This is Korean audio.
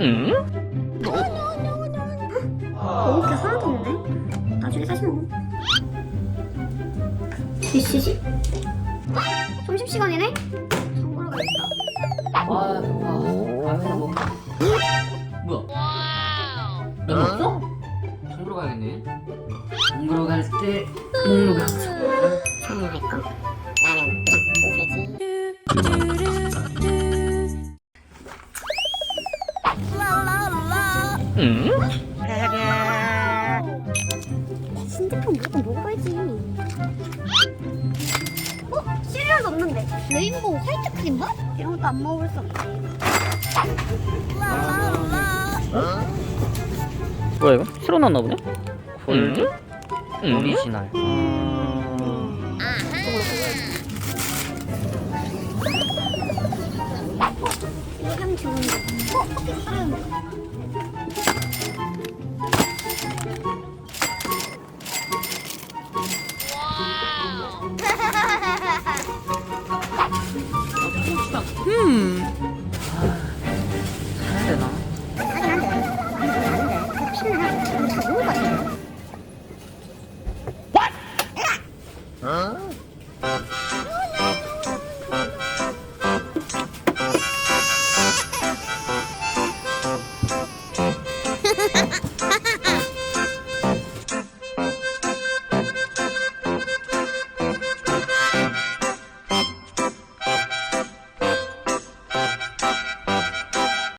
응? 게 하나도 없네. 나중에 다시 먹어. 몇 시지? 점심시간이네? 장 보러 가야겠다. 아, 배고파. 라면 먹어. 뭐야? 면 없어? 장 보러 가야겠네. 장 보러 갈때 목록에 항상. 장보할까? 라면, 그냥 오세지. 응? 신제품 무조건 먹어야지. 어? 시리얼도 없는데. 레인보우 화이트 크림 맛? 이런 것도 안 먹을 수 없지. 뭐야 이거? 새로 나왔나 보네? 골드? 응? 오리지널 향 좋은데. 어? 커피 사람. 사야 되나? 하긴 한데. 피는 하지. 다 먹을 것 같아.